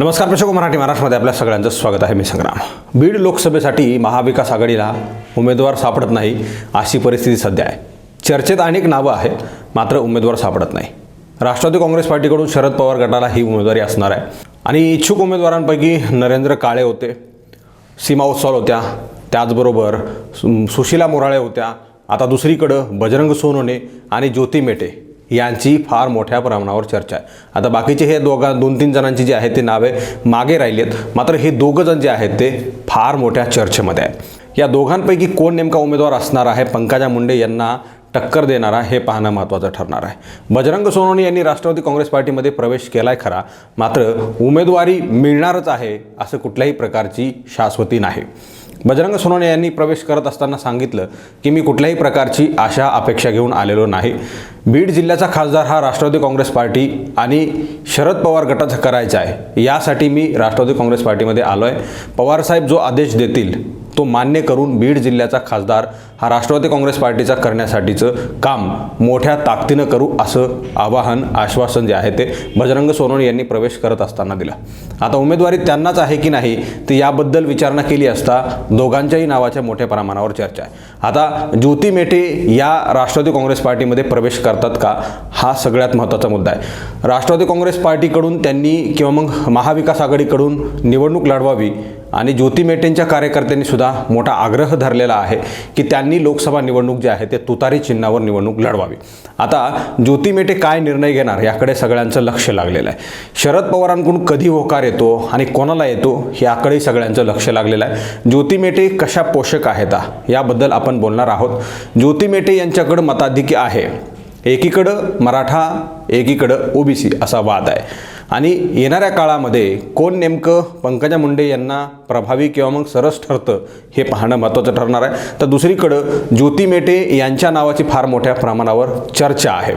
नमस्कार प्रेक्षक मराठी महाराष्ट्रामध्ये आपल्या सगळ्यांचं स्वागत आहे. मी संग्राम. बीड लोकसभेसाठी महाविकास आघाडीला उमेदवार सापडत नाही अशी परिस्थिती सध्या आहे. चर्चेत अनेक नावं आहेत मात्र उमेदवार सापडत नाही. राष्ट्रवादी काँग्रेस पार्टीकडून शरद पवार गटाला ही उमेदवारी असणार आहे. आणि इच्छुक उमेदवारांपैकी नरेंद्र काळे होते सीमा उत्सवाल होत्या त्याचबरोबर सु- सुशीला मोराळे होत्या आता दुसरीकडं बजरंग सोनोने आणि ज्योती मेटे. यांची फार मोठ्या प्रमाणावर चर्चा आहे. आता बाकीचे हे दोघा दोन तीन जणांची जी आहेत ती नावे मागे राहिली आहेत. मात्र हे दोघं जण जे आहेत ते फार मोठ्या चर्चेमध्ये आहे या दोघांपैकी कोण नेमका उमेदवार असणार आहे? पंकजा मुंडे यांना टक्कर देणारा हे पाहणं महत्त्वाचं ठरणार आहे. बजरंग सोनवणे यांनी राष्ट्रवादी काँग्रेस पार्टीमध्ये प्रवेश केला आहे खरा. मात्र उमेदवारी मिळणारच आहे असं कुठल्याही प्रकारची शाश्वती नाही. बजरंग सोनवणे यांनी प्रवेश करत असताना सांगितलं की मी कुठल्याही प्रकारची आशा अपेक्षा घेऊन आलेलो नाही. बीड जिल्ह्याचा खासदार हा राष्ट्रवादी काँग्रेस पार्टी आणि शरद पवार गटाचा करायचा आहे. यासाठी मी राष्ट्रवादी काँग्रेस पार्टीमध्ये आलो आहे पवारसाहेब जो आदेश देतील तो मान्य करून बीड जिल्ह्याचा खासदार हा राष्ट्रवादी काँग्रेस पार्टीचा करण्यासाठीचं काम मोठ्या ताकदीनं करू असं आवाहन आश्वासन जे आहे ते बजरंग सोनवणे यांनी प्रवेश करत असताना दिलं. आता उमेदवारी त्यांनाच आहे की नाही ते याबद्दल विचारणा केली असता दोघांच्याही नावाच्या मोठ्या प्रमाणावर चर्चा आहे. आता ज्योती मेटे या राष्ट्रवादी काँग्रेस पार्टीमध्ये प्रवेश करतात का हा सगळ्यात महत्त्वाचा मुद्दा आहे. राष्ट्रवादी काँग्रेस पार्टीकडून त्यांनी किंवा मग महाविकास आघाडीकडून निवडणूक लढवावी आणि ज्योती मेटेंच्या कार्यकर्त्यांनी सुद्धा मोठा आग्रह धरलेला आहे की त्यांनी लोकसभा निवडणूक जी आहे ते तुतारी चिन्हावर निवडणूक लढवावी. आता ज्योती मेटे काय निर्णय घेणार याकडे सगळ्यांचं लक्ष लागलेलं आहे. शरद पवारांकडून कधी होकार येतो आणि कोणाला येतो याकडेही सगळ्यांचं लक्ष लागलेलं आहे. ज्योती मेटे कशा पोषक आहेत याबद्दल आपण बोलणार आहोत. ज्योती मेटे यांच्याकडं मताधिकी आहे. एकीकडं मराठा एकीकडं ओबीसी असा वाद आहे. आणि येणाऱ्या काळामध्ये कोण नेमकं पंकजा मुंडे यांना प्रभावी किंवा मग सरस ठरतं हे पाहणं महत्त्वाचं ठरणार आहे. तर दुसरीकडं ज्योती मेटे यांच्या नावाची फार मोठ्या प्रमाणावर चर्चा आहे.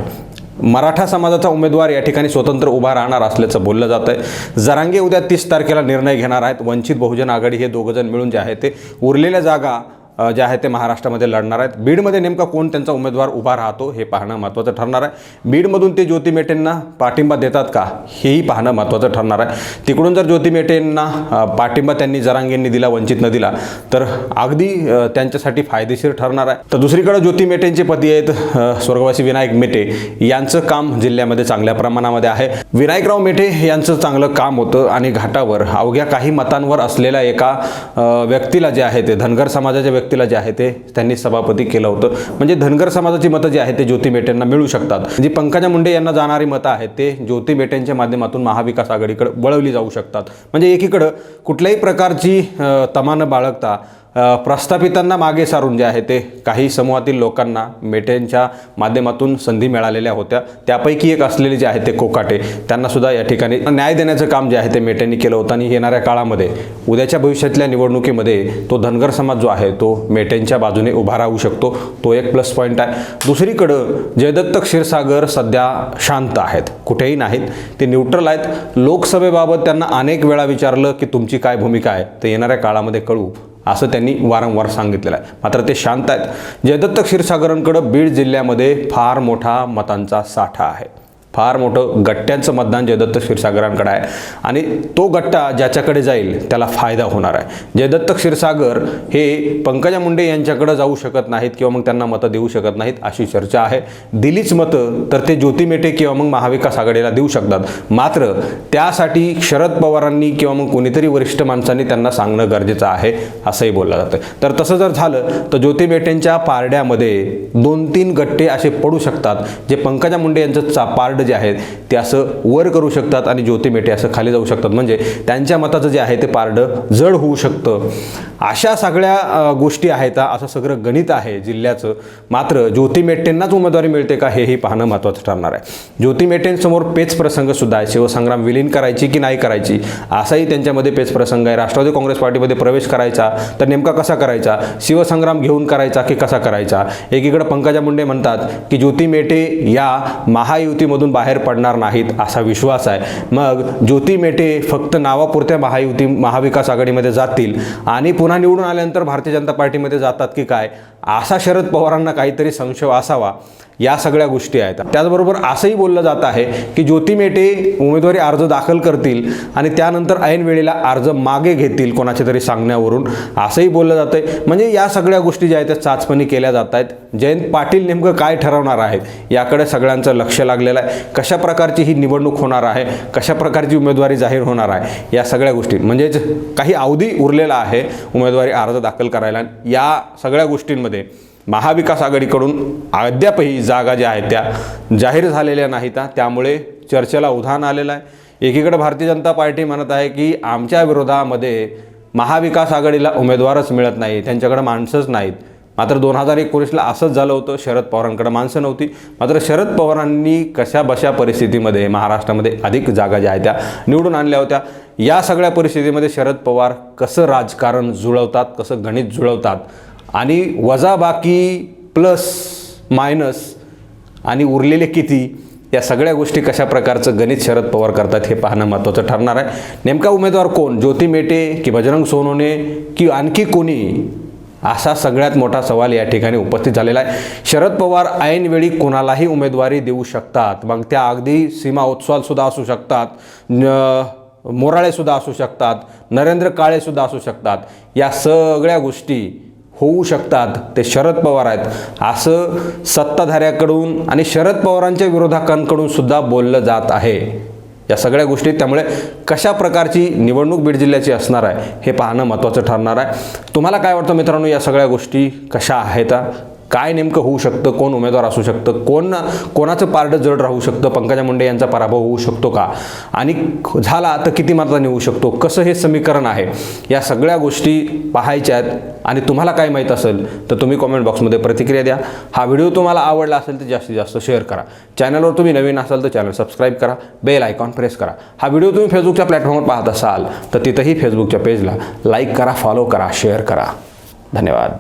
मराठा समाजाचा उमेदवार या ठिकाणी स्वतंत्र उभा राहणार असल्याचं बोललं जात आहे. जरांगे उद्या तीस तारखेला निर्णय घेणार आहेत. वंचित बहुजन आघाडी हे दोघंजण मिळून जे आहे ते उरलेल्या जागा जे आहे ते महाराष्ट्रामध्ये लढणार आहेत. बीडमध्ये नेमका कोण त्यांचा उमेदवार उभा राहतो हे पाहणं महत्त्वाचं ठरणार आहे. बीडमधून ते ज्योती मेटेंना पाठिंबा देतात का हेही पाहणं महत्त्वाचं ठरणार आहे. तिकडून जर ज्योती मेटेंना पाठिंबा त्यांनी जरांगेंनी दिला वंचितनं दिला तर अगदी त्यांच्यासाठी फायदेशीर ठरणार आहे. तर दुसरीकडे ज्योती मेटेंचे पती आहेत स्वर्गवासी विनायक मेटे. यांचं काम जिल्ह्यामध्ये चांगल्या प्रमाणामध्ये आहे. विनायकराव मेटे यांचं चांगलं काम होतं आणि घाटावर अवघ्या काही मतांवर असलेल्या एका व्यक्तीला जे आहे ते धनगर समाजाच्या व्यक्तीला जे आहे ते त्यांनी सभापती केलं होतं. म्हणजे धनगर समाजाची मतं जी आहेत ते ज्योती मेटेंना मिळू शकतात. म्हणजे पंकजा मुंडे यांना जाणारी मतं आहेत ते ज्योती मेटेंच्या माध्यमातून महाविकास आघाडीकडे वळवली जाऊ शकतात. म्हणजे एकीकडं कुठल्याही प्रकारची तमानं बाळगता प्रस्थापितांना मागे सारून जे आहे ते काही समूहातील लोकांना मेटेंच्या माध्यमातून संधी मिळालेल्या होत्या. त्यापैकी एक असलेले जे आहे ते कोकाटे त्यांनासुद्धा या ठिकाणी न्याय देण्याचं काम जे आहे ते मेटेंनी केलं होतं. आणि येणाऱ्या काळामध्ये उद्याच्या भविष्यातल्या निवडणुकीमध्ये तो धनगर समाज जो आहे तो मेटेंच्या बाजूने उभा राहू शकतो. तो एक प्लस पॉईंट आहे. दुसरीकडं जयदत्त क्षीरसागर सध्या शांत आहेत कुठेही नाहीत. ते न्यूट्रल आहेत. लोकसभेबाबत त्यांना अनेक वेळा विचारलं की तुमची काय भूमिका आहे? ते येणाऱ्या काळामध्ये कळू असं त्यांनी वारंवार सांगितलेलं आहे. मात्र ते शांत आहेत. जयदत्त क्षीरसागरांकडं बीड जिल्ह्यामध्ये फार मोठा मतांचा साठा आहे. फार मोठं गट्ट्यांचं मतदान जयदत्त क्षीरसागरांकडे आहे. आणि तो गट्टा ज्याच्याकडे जाईल त्याला फायदा होणार आहे. जयदत्त क्षीरसागर हे पंकजा मुंडे यांच्याकडे जाऊ शकत नाहीत किंवा मग त्यांना मतं देऊ शकत नाहीत अशी चर्चा आहे. दिलीच मतं तर ते ज्योती मेटे किंवा मग महाविकास आघाडीला देऊ शकतात. मात्र त्यासाठी शरद पवारांनी किंवा मग कोणीतरी वरिष्ठ माणसांनी त्यांना सांगणं गरजेचं आहे असंही बोललं जातं. तर तसं जर झालं तर ज्योती मेटेंच्या पारड्यामध्ये दोन तीन गट्टे असे पडू शकतात जे पंकजा मुंडे यांचं चा पारड जे आहेत ते असं वर करू शकतात आणि ज्योती मेटे असं खाली जाऊ शकतात. म्हणजे त्यांच्या मताचं जे आहे ते पारडं जड होऊ शकतं. अशा सगळ्या गोष्टी आहेत असं सगळं गणित आहे जिल्ह्याचं. मात्र ज्योती मेटेंनाच उमेदवारी मिळते का हेही पाहणं महत्त्वाचं ठरणार आहे. ज्योती मेटेंसमोर पेच प्रसंग सुद्धा आहे. शिवसंग्राम विलीन करायची की नाही करायची असाही त्यांच्यामध्ये पेच प्रसंग आहे. राष्ट्रवादी काँग्रेस पार्टीमध्ये प्रवेश करायचा तर नेमका कसा करायचा? शिवसंग्राम घेऊन करायचा की कसा करायचा? एकीकडे पंकजा मुंडे म्हणतात की ज्योती मेटे या महायुतीमधून बाहेर पडणार नाहीत असा विश्वास आहे. मग ज्योती मेटे फक्त नावापुरत्या महायुती महाविकास आघाडीमध्ये जातील आणि पुन्हा निवडून आल्यानंतर भारतीय जनता पार्टीमध्ये जातात की काय? असा शरद पवारांना काहीतरी संशय असावा. या सगळ्या गोष्टी आहेत. त्याचबरोबर असंही बोललं जात आहे की ज्योती मेटे उमेदवारी अर्ज दाखल करतील आणि त्यानंतर ऐन वेळेला अर्ज मागे घेतील कोणाच्या तरी सांगण्यावरून. असंही बोललं जातं आहे म्हणजे या सगळ्या गोष्टी ज्या आहेत त्या चाचपणी केल्या जात आहेत. जयंत पाटील नेमकं काय ठरवणार आहेत याकडे सगळ्यांचं लक्ष लागलेलं आहे. कशा प्रकारची ही निवडणूक होणार आहे? कशा प्रकारची उमेदवारी जाहीर होणार आहे? या सगळ्या गोष्टी. म्हणजेच काही अवधी उरलेला आहे उमेदवारी अर्ज दाखल करायला. या सगळ्या गोष्टींमध्ये महाविकास आघाडीकडून अद्यापही जागा ज्या आहेत त्या जाहीर झालेल्या नाहीत त्यामुळे चर्चेला उधाण आलेलं आहे. एकीकडे भारतीय जनता पार्टी म्हणत आहे की आमच्या विरोधामध्ये महाविकास आघाडीला उमेदवारच मिळत नाही त्यांच्याकडे माणसंच नाहीत. मात्र दोन हजार एकोणीसला असंच झालं होतं शरद पवारांकडे माणसं नव्हती. मात्र शरद पवारांनी कशा बशा परिस्थितीमध्ये महाराष्ट्रामध्ये अधिक जागा ज्या आहेत त्या निवडून आणल्या होत्या. या सगळ्या परिस्थितीमध्ये शरद पवार कसं राजकारण जुळवतात कसं गणित जुळवतात आणि वजाबाकी प्लस मायनस आणि उरलेले किती या सगळ्या गोष्टी कशा प्रकारचं गणित शरद पवार करतात हे पाहणं महत्त्वाचं ठरणार आहे. नेमका उमेदवार कोण? ज्योती मेटे की बजरंग सोनोने की आणखी कोणी? असा सगळ्यात मोठा सवाल या ठिकाणी उपस्थित झालेला आहे. शरद पवार ऐनवेळी कोणालाही उमेदवारी देऊ शकतात. मग त्या अगदी सीमा सुद्धा असू शकतात न- मोराळेसुद्धा असू शकतात नरेंद्र काळेसुद्धा असू शकतात. या सगळ्या गोष्टी होऊ शकतात. ते शरद पवार आहेत. असं सत्ताधाऱ्याकडून आणि शरद पवारांच्या विरोधकांकडून सुद्धा बोललं जात आहे. या सगळ्या गोष्टी त्यामुळे कशा प्रकारची निवडणूक बीड जिल्ह्याची असणार आहे हे पाहणं महत्त्वाचं ठरणार आहे. तुम्हाला काय वाटतं मित्रांनो या सगळ्या गोष्टी कशा आहेत? काय नेमकं होऊ शकतं? कोण उमेदवार असू शकतं? कोण कोणाचं पारडं जड राहू शकतं? पंकजा मुंडे यांचा पराभव होऊ शकतो का? आणि झाला तर किती मात्राने होऊ शकतो? कसं हे समीकरण आहे? या सगळ्या गोष्टी पाहायच्या आहेत. आणि तुम्हाला काय माहीत असेल तर तुम्ही कॉमेंट बॉक्समध्ये प्रतिक्रिया द्या. हा व्हिडिओ तुम्हाला आवडला असेल तर जास्तीत जास्त शेअर करा. चॅनलवर तुम्ही नवीन असाल तर चॅनल सबस्क्राईब करा. बेल आयकॉन प्रेस करा. हा व्हिडिओ तुम्ही फेसबुकच्या प्लॅटफॉर्मवर पाहत असाल तर तिथंही फेसबुकच्या पेजला लाईक करा फॉलो करा शेअर करा. धन्यवाद.